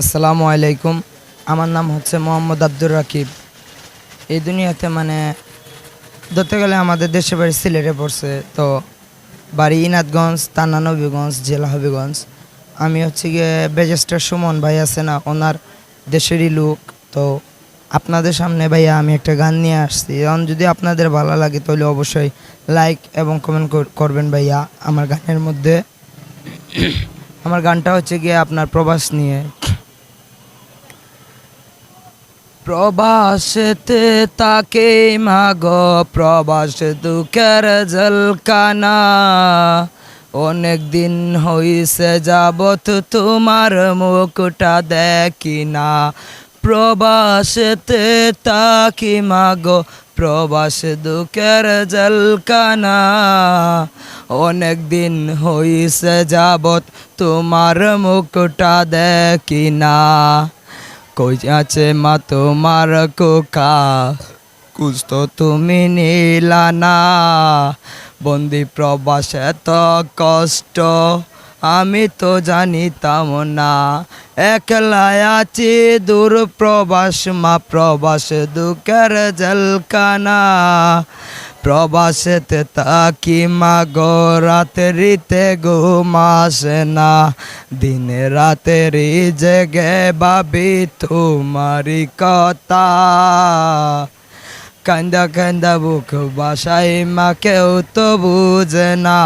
আসসালামু আলাইকুম। আমার নাম হচ্ছে মোহাম্মদ আব্দুর রাকিব। এই দুনিয়াতে মানে ধরতে গেলে আমাদের দেশে বাড়ি সিলেটে পড়ছে, তো বাড়ি ইনাদগঞ্জ তান্না নবীগঞ্জ, জেলা হবিগঞ্জ। আমি হচ্ছে গিয়ে বেজেস্টার সুমন ভাই আছে না, ওনার দেশেরই লোক। তো আপনাদের সামনে ভাইয়া আমি একটা গান নিয়ে আসছি। এখন যদি আপনাদের ভালো লাগে তাহলে অবশ্যই লাইক এবং কমেন্ট করবেন ভাইয়া আমার গানের মধ্যে। আমার গানটা হচ্ছে গিয়ে আপনার প্রবাস নিয়ে। প্রবাসেতে তাকে মাগ, প্রবাস দুঃখের জলকানা অনেক দিন হইছে যাবত তোমার মুখটা দেখি না। প্রবাসেতে তাকি মাগ, প্রবাস দুঃখের জলকানা অনেক দিন হইছে যাবত তোমার মুখটা দেখি না। কই আছে মা তোমার কোকা কুছ তো তুমি নিলা না। বন্দি প্রবাস এত কষ্ট, আমি তো জানিতাম না। একলা আছি দূর প্রবাস, মা প্রবাস দুঃখের জলকানা প্রবাসেতে তাকি মাগো রাতেরিতে ঘুমাসে না। দিনে রাতেরি জেগে ভাবি তোমারি কথা। কান্দা কান্দা বুক বাসাই মা কেউ তো বুঝে না।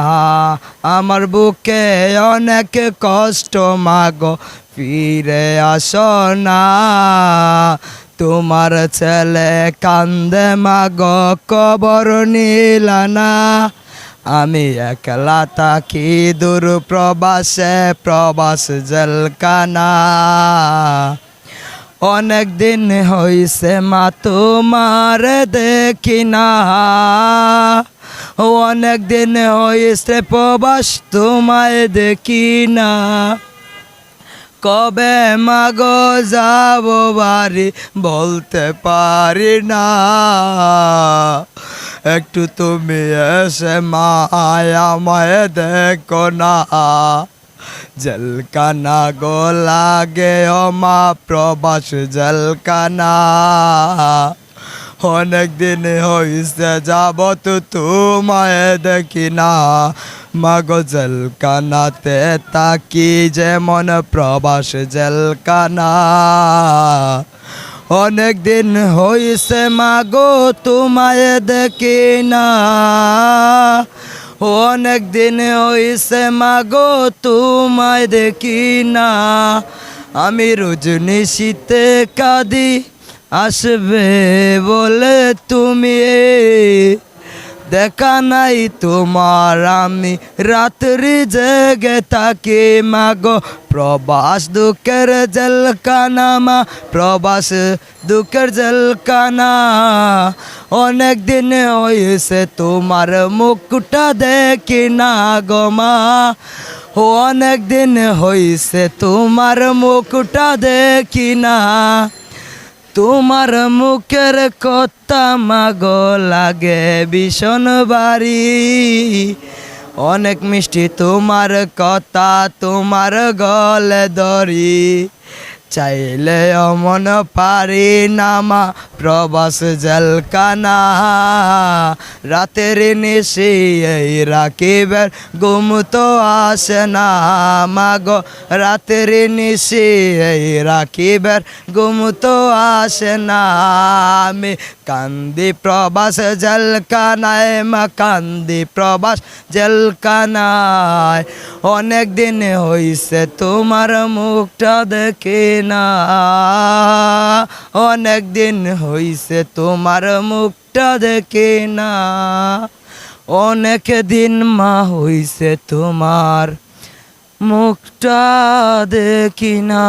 আমার বুকে অনেক কষ্ট, মাগো ফিরে আসো না। তোমার ছেলে কান্দে মাগো, কবর নিলানা আমি একলা তাকি দূর প্রবাসে, প্রবাস জলকানা অনেক দিন হইছে মা, তোমার দেখি না। অনেক দিন হইছে প্রবাস, তোমায় দেখি না। কবে মাগো যাব বাড়ি বলতে পারি না। একটু তুমি এসে মায়া মায় দেখো না। জলকানা গো লাগে ও মা প্রবাস জলকানা অনেক দিন যাব তো তোমায় দেখি না। মাগো জলকানাতে তাকি যেমন প্রবাস জলকানা অনেক দিন হইছে মাগো, তোমায় দেখি না। অনেক দিন হইছে মাগো, তোমায় দেখি না। আমি রজনী শীতে কাঁদি, আসবে বলে তুমি দেখা নাই তোমার আমি। রাত্রি জেগে থাকি মাগো। প্রবাস দুঃখের জলকানা মা প্রবাস দুঃখের জলকানা অনেক দিন হয়েছে তোমার মুখটা দেখি না গো মা। অনেক দিন হয়েছে তোমার মুখটা দেখি না। তোমার মুখের কথা মাগো লাগে ভীষণ বাড়ি অনেক মিষ্টি তোমার কথা তোমার গলে দরি চাইলে অমন পারি নামা প্রবাস জলকানা রাতের নিশি এই রাখিবের গুম তো আসে না। মাগো, রাতের নিশি এই রাখিবের গুম তো আসে না। আমি কান্দি প্রবাস জলকানায় মা কান্দি প্রবাস জলকানায় অনেক দিন হইছে তোমার মুখটা দেখে না। অনেক দিন হইছে তোমার মুখটা দেখে না। অনেক দিন মা হইছে তোমার মুখটা দেখি না।